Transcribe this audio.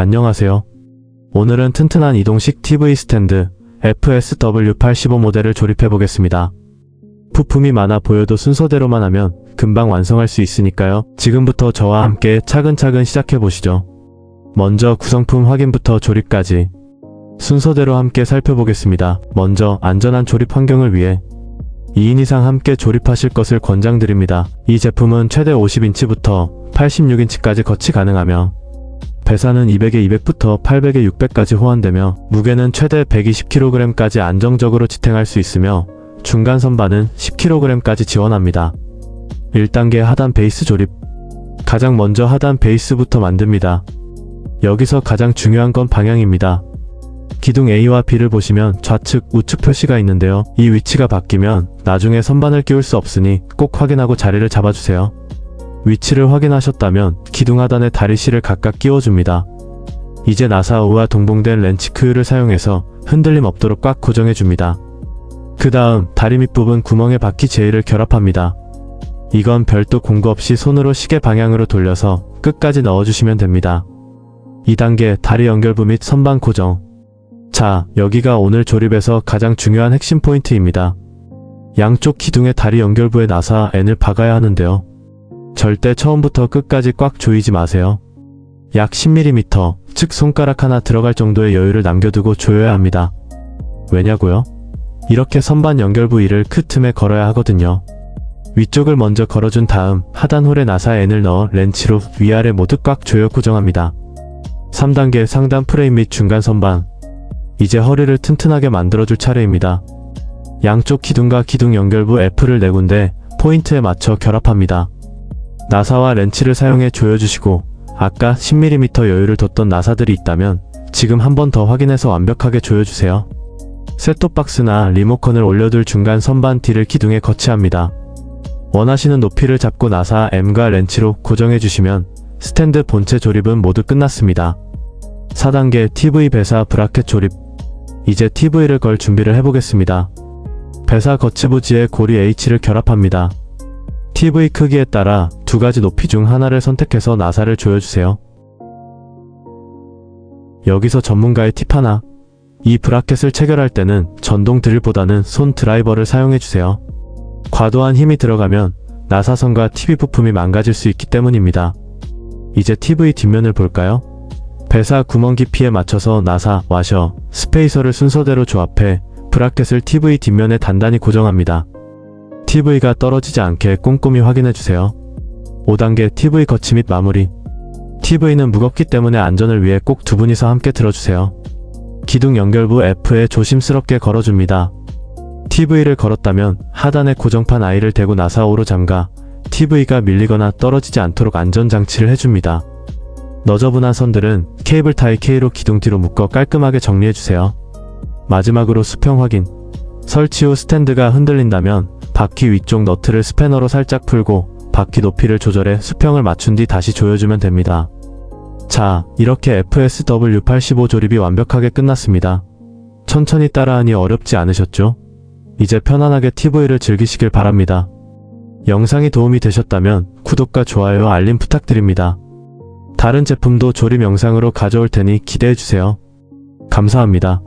안녕하세요. 오늘은 튼튼한 이동식 TV 스탠드 FSW85 모델을 조립해 보겠습니다. 부품이 많아 보여도 순서대로만 하면 금방 완성할 수 있으니까요. 지금부터 저와 함께 차근차근 시작해 보시죠. 먼저 구성품 확인부터 조립까지 순서대로 함께 살펴보겠습니다. 먼저 안전한 조립 환경을 위해 2인 이상 함께 조립하실 것을 권장드립니다. 이 제품은 최대 50인치부터 86인치까지 거치 가능하며 배사는 200에 200부터 800에 600까지 호환되며 무게는 최대 120kg까지 안정적으로 지탱할 수 있으며 중간 선반은 10kg까지 지원합니다. 1단계 하단 베이스 조립 가장 먼저 하단 베이스부터 만듭니다. 여기서 가장 중요한 건 방향입니다. 기둥 A와 B를 보시면 좌측, 우측 표시가 있는데요. 이 위치가 바뀌면 나중에 선반을 끼울 수 없으니 꼭 확인하고 자리를 잡아주세요. 위치를 확인하셨다면 기둥 하단에 다리실을 각각 끼워줍니다. 이제 나사우와 동봉된 렌치 크유를 사용해서 흔들림 없도록 꽉 고정해줍니다. 그 다음 다리 밑부분 구멍에 바퀴 제일을 결합합니다. 이건 별도 공구 없이 손으로 시계 방향으로 돌려서 끝까지 넣어주시면 됩니다. 2단계 다리 연결부 및 선반 고정 자, 여기가 오늘 조립에서 가장 중요한 핵심 포인트입니다. 양쪽 기둥의 다리 연결부에 나사 N을 박아야 하는데요. 절대 처음부터 끝까지 꽉 조이지 마세요. 약 10mm, 즉 손가락 하나 들어갈 정도의 여유를 남겨두고 조여야 합니다. 왜냐고요? 이렇게 선반 연결 부 위를 크 틈에 걸어야 하거든요. 위쪽을 먼저 걸어준 다음 하단 홀에 나사 N을 넣어 렌치로 위아래 모두 꽉 조여 고정합니다. 3단계 상단 프레임 및 중간 선반 이제 허리를 튼튼하게 만들어줄 차례입니다. 양쪽 기둥과 기둥 연결부 F를 네 군데 포인트에 맞춰 결합합니다. 나사와 렌치를 사용해 조여주시고 아까 10mm 여유를 뒀던 나사들이 있다면 지금 한 번 더 확인해서 완벽하게 조여주세요. 셋톱박스나 리모컨을 올려둘 중간 선반 D를 기둥에 거치합니다. 원하시는 높이를 잡고 나사 M과 렌치로 고정해주시면 스탠드 본체 조립은 모두 끝났습니다. 4단계 TV 배사 브라켓 조립 이제 TV를 걸 준비를 해보겠습니다. 배사 거치부지에 고리 H를 결합합니다. TV 크기에 따라 두 가지 높이 중 하나를 선택해서 나사를 조여주세요. 여기서 전문가의 팁 하나. 이 브라켓을 체결할 때는 전동 드릴보다는 손 드라이버를 사용해주세요. 과도한 힘이 들어가면 나사선과 TV 부품이 망가질 수 있기 때문입니다. 이제 TV 뒷면을 볼까요? 배사 구멍 깊이에 맞춰서 나사, 와셔, 스페이서를 순서대로 조합해 브라켓을 TV 뒷면에 단단히 고정합니다. TV가 떨어지지 않게 꼼꼼히 확인해주세요. 5단계 TV 거치 및 마무리 TV는 무겁기 때문에 안전을 위해 꼭 두 분이서 함께 들어주세요. 기둥 연결부 F에 조심스럽게 걸어줍니다. TV를 걸었다면 하단에 고정판 I를 대고 나사오로 잠가 TV가 밀리거나 떨어지지 않도록 안전장치를 해줍니다. 너저분한 선들은 케이블 타이 K로 기둥 뒤로 묶어 깔끔하게 정리해주세요. 마지막으로 수평 확인. 설치 후 스탠드가 흔들린다면 바퀴 위쪽 너트를 스패너로 살짝 풀고 바퀴 높이를 조절해 수평을 맞춘 뒤 다시 조여주면 됩니다. 자, 이렇게 FSW85 조립이 완벽하게 끝났습니다. 천천히 따라하니 어렵지 않으셨죠? 이제 편안하게 TV를 즐기시길 바랍니다. 영상이 도움이 되셨다면 구독과 좋아요 알림 부탁드립니다. 다른 제품도 조립 영상으로 가져올 테니 기대해주세요. 감사합니다.